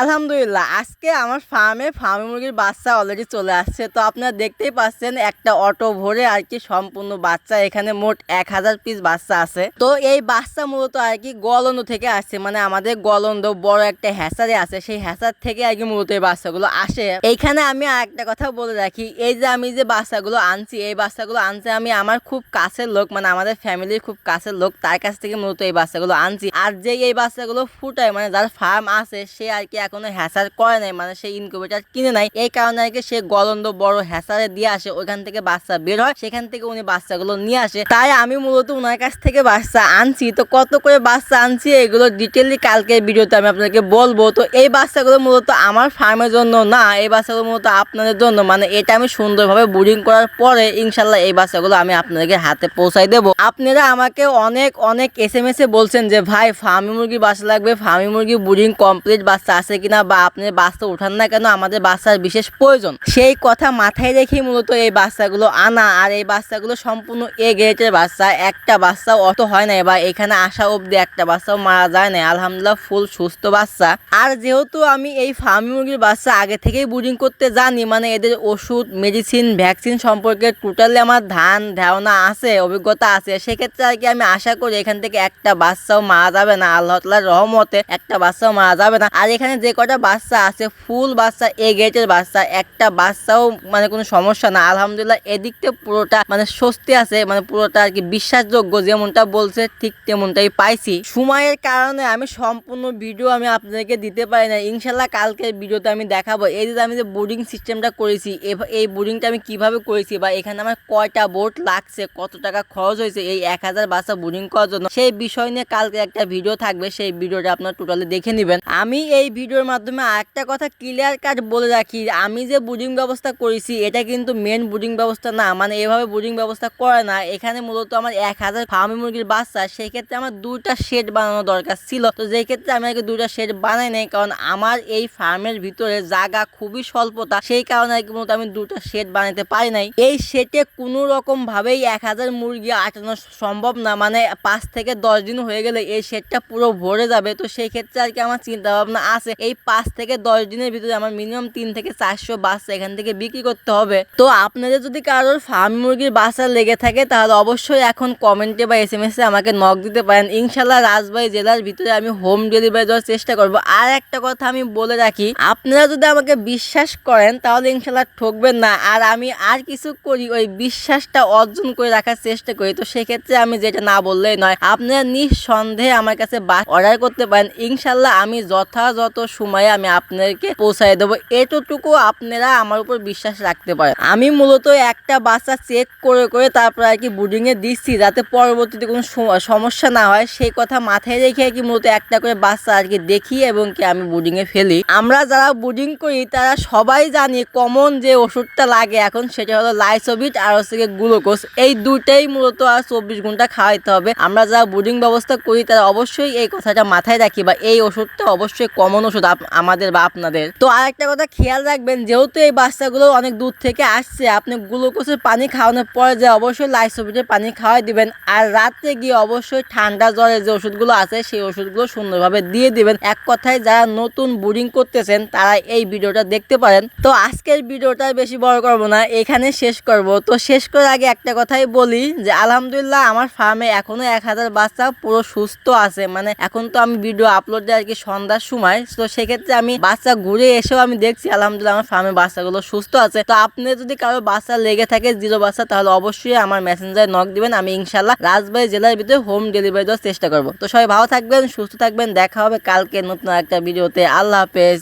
আলহামদুলিল্লাহ, আজকে আমার ফার্মে ফার্মে মুরগির বাচ্চা অলরেডি চলে আসছে। তো আপনারা দেখতেই পাচ্ছেন একটা অটো ভরে আর কি সম্পূর্ণ বাচ্চা, এখানে মোট এক হাজার পিস বাচ্চা আছে। তো এই বাচ্চা মূলত আর কি গলন্দ থেকে আসছে মানে আমাদের গলন্দ বড় একটা হ্যাসারে আছে, সেই হ্যাসার থেকে আর কি মূলত এই বাচ্চাগুলো আসে। এইখানে আমি আর একটা কথা বলে রাখি, এই যে আমি যে বাচ্চাগুলো আনছি, এই বাচ্চাগুলো আনছি আমি আমার খুব কাছের লোক মানে আমাদের ফ্যামিলির খুব কাছের লোক, তার কাছ থেকে মূলত এই বাচ্চাগুলো আনছি। আর যে এই বাচ্চাগুলো ফুটায় মানে যার ফার্ম আছে, সে আর কি এখনও হ্যাসার করে নাই মানে সে ইনকিউবেটার কিনে নাই। এই কারণে আর সে গলন্দ বড় হ্যাসারে দিয়ে আসে, ওইখান থেকে বাচ্চা বের হয়, সেখান থেকে উনি বাচ্চাগুলো নিয়ে আসে। তাই আমি মূলত ওনার কাছ থেকে বাচ্চা আনছি। তো কত করে বাচ্চা আনছি এগুলো ডিটেলি কালকের ভিডিওতে আমি আপনাদেরকে বলব। তো এই বাচ্চাগুলো মূলত আমার ফার্মের জন্য না, এই বাচ্চাগুলো মূলত আপনাদের জন্য। মানে এটা আমি সুন্দরভাবে বুডিং করার পরে ইনশাল্লাহ এই বাচ্চাগুলো আমি আপনাদেরকে হাতে পৌঁছাই দেবো। আপনারা আমাকে অনেক অনেক এস এম এস এ বলছেন যে, ভাই ফার্মি মুরগি বাচ্চা লাগবে ফার্মি মুরগি বুডিং কমপ্লিট বাচ্চা আছে কিনা বা আপনি বাচ্চা উঠান না কেন, আমাদের বাচ্চার বিশেষ প্রয়োজন। সেই কথা মাথায় রেখেই মূলত এই বাচ্চাগুলো আনা। আর এই বাচ্চাগুলো সম্পূর্ণ এ গ্রেটের বাচ্চা একটা বাচ্চাও অত হয় না। বা এখানে আসা অবধি একটা বাচ্চাও মারা যায় না। আলহামদুলিল্লাহ ফুল সুস্থ বাচ্চা আর যেহেতু আমি এই ফার্মি মুরগির বাচ্চা আগে থেকেই বুডিং করতে জানি মানে এদের ওষুধ মেডিসিন ভ্যাকসিন সম্পর্কে টোটালি আমার ধান, ধারণা আছে, অভিজ্ঞতা আছে। সেক্ষেত্রে আর কি আমি আশা করি এখান থেকে একটা বাচ্চাও মারা যাবে না। আল্লাহ তালার রহমতে একটা বাচ্চাও মারা যাবে না। আর এখানে যে কটা বাচ্চা আছে ফুল বাচ্চা এ গেটের বাচ্চা, একটা বাচ্চাও মানে কোনো সমস্যা না। আলহামদুলিল্লাহ, এদিকটা পুরোটা মানে স্বস্তি আছে মানে পুরোটা আর কি বিশ্বাসযোগ্য যেমনটা বলছে, ঠিক তেমনটাই পাইছি। সময়ের কারণে আমি সম্পূর্ণ ভিডিও আমি আপনাদেরকে দিতে পারি না ইনশাল্লাহ কালকের ভিডিওতে আমি দেখাবো। এই যে আমি যে বোর্ডিং সিস্টেমটা করেছি এই বোর্ডিংটা আমি কীভাবে করেছি বা এখানে আমার কয়টা বোর্ড লাগছে, কত টাকা খরচ হয়েছে, এই এক হাজার বাচ্চা বোর্ডিং করার জন্য, সেই বিষয় নিয়ে কালকে একটা ভিডিও থাকবে। সেই ভিডিওটা আপনারা টোটালি দেখে নেবেন। আমি এই ভিডিওর মাধ্যমে আরেকটা কথা ক্লিয়ার কাট বলে রাখি। আমি যে বোর্ডিং ব্যবস্থা করেছি, এটা কিন্তু মেন বোর্ডিং ব্যবস্থা না। মানে এভাবে বোর্ডিং ব্যবস্থা করে না। এখানে মূলত আমার এক হাজার ফার্মি মুরগির বাচ্চা সেই ক্ষেত্রে আমার দুটা শেড বানানো দরকার ছিল। তো যেই ক্ষেত্রে আমি আগে দুটা শেড বানাই নাই, কারণ আমার এই ফার্মের ভিতরে জায়গা খুবই স্বল্পতা, সেই কারণে আর কি মূলত আমি দুটা শেড বানাতে পারি নাই। এই শেডে কোনো রকম ভাবেই এক হাজার মুরগি আটানো সম্ভব না। মানে পাঁচ থেকে দশ দিন হয়ে গেলে এই শেডটা পুরো ভরে যাবে। তো সেই ক্ষেত্রে আর কি আমার চিন্তা ভাবনা আছে। এই পাঁচ থেকে দশ দিনের ভিতরে আমার মিনিমাম তিন থেকে চারশো বাচ্চা এখান থেকে বিক্রি করতে হবে। তো আপনাদের যদি কারোর ফার্ম মুরগির বাচ্চা লেগে থাকে, তাহলে অবশ্যই এখন কমেন্টে বা এস এম এসে আমাকে নক দিতে পারেন। ইনশাল্লাহ রাজবাড়ি জেলার ভিতরে আমি হোম ডেলিভারি দেওয়ার চেষ্টা করব। আর একটা কথা আমি বলে রাখি, আপনারা যদি আমাকে বিশ্বাস করেন, তাহলে ইনশাল্লাহ ঠকবেন না। আর আমি আর কিছু করি, ওই বিশ্বাসটা অর্জন করে রাখার চেষ্টা করি। তো সেক্ষেত্রে আমি যেটা না বললেই নয়, আপনারা নিঃসন্দেহে আমার কাছে বাস অর্ডার করতে পারেন। ইনশাল্লাহ আমি যথাযথ সময়ে আমি আপনাদেরকে পৌঁছায় দেবো। এতটুকু আপনারা আমার উপর বিশ্বাস রাখতে পারেন। আমি মূলত একটা বাচ্চা চেক করে করে তারপর আর কি বুডিংয়ে দিচ্ছি যাতে পরবর্তীতে কোনো সমস্যা না হয়। সেই কথা মাথায় রেখে আর কি মূলত একটা করে বাচ্চা আর কি দেখি এবং কি আমি বুডিংয়ে ফেলি। আমরা যারা বুডিং করি, তারা সবাই জানি কমন যে ওষুধটা লাগে এখন সেটা হলো লাইসোবিট আর হচ্ছে গ্লুকোজ এই দুটাই মূলত আর চব্বিশ ঘণ্টা খাওয়াইতে হবে। আমরা যারা বুডিং ব্যবস্থা করি, তারা অবশ্যই এই কথাটা মাথায় রাখি বা এই ওষুধটা অবশ্যই কমন ওষুধ আপ- আমাদের বা আপনাদের। তো আরেকটা কথা, খেয়াল রাখবেন, যেহেতু এই বাচ্চাগুলো অনেক দূর থেকে আসছে, আপনি গ্লুকোজের পানি খাওয়ানোর পরে যে অবশ্যই লাইসোবিটের পানি খাওয়াই দিবেন, আর রাত্রে গিয়ে অবশ্যই ঠান্ডা জ্বরের যে ওষুধগুলো আছে, সেই ওষুধগুলো সুন্দরভাবে দিয়ে দিবেন। এক কথায়, যারা নতুন বুডিং করতেছেন, তারা এই ভিডিওটা দেখতে পারেন। তো আজকের ভিডিওটা বেশি বড় করব না, এখানে শেষ করব। তো শেষ করার আগে একটা কথাই বলি, যে আলহামদুলিল্লাহ আমার ফার্মে এখনও এক হাজার বাচ্চা পুরো সুস্থ আছে। মানে এখন তো আমি ভিডিও আপলোড দিই আর কি সন্ধ্যার সময়, তো সেক্ষেত্রে আমি বাচ্চা ঘুরে এসেও আমি দেখছি, আলহামদুলিল্লাহ আমার ফার্মে বাচ্চাগুলো সুস্থ আছে। তো আপনি যদি কারও বাচ্চা লেগে থাকে জিরো বাচ্চা, তাহলে অবশ্যই আমার মেসেঞ্জারে নক দিবেন। আমি ইনশাল্লাহ রাজবাড়ি জেলার ভিতরে হোম ডেলিভারি দেওয়ার চেষ্টা করব। তো সবাই ভালো থাকবেন, সুস্থ থাকবেন। দেখা হবে কালকে নতুন একটা ভিডিওতে আল্লাহ হাফেজ।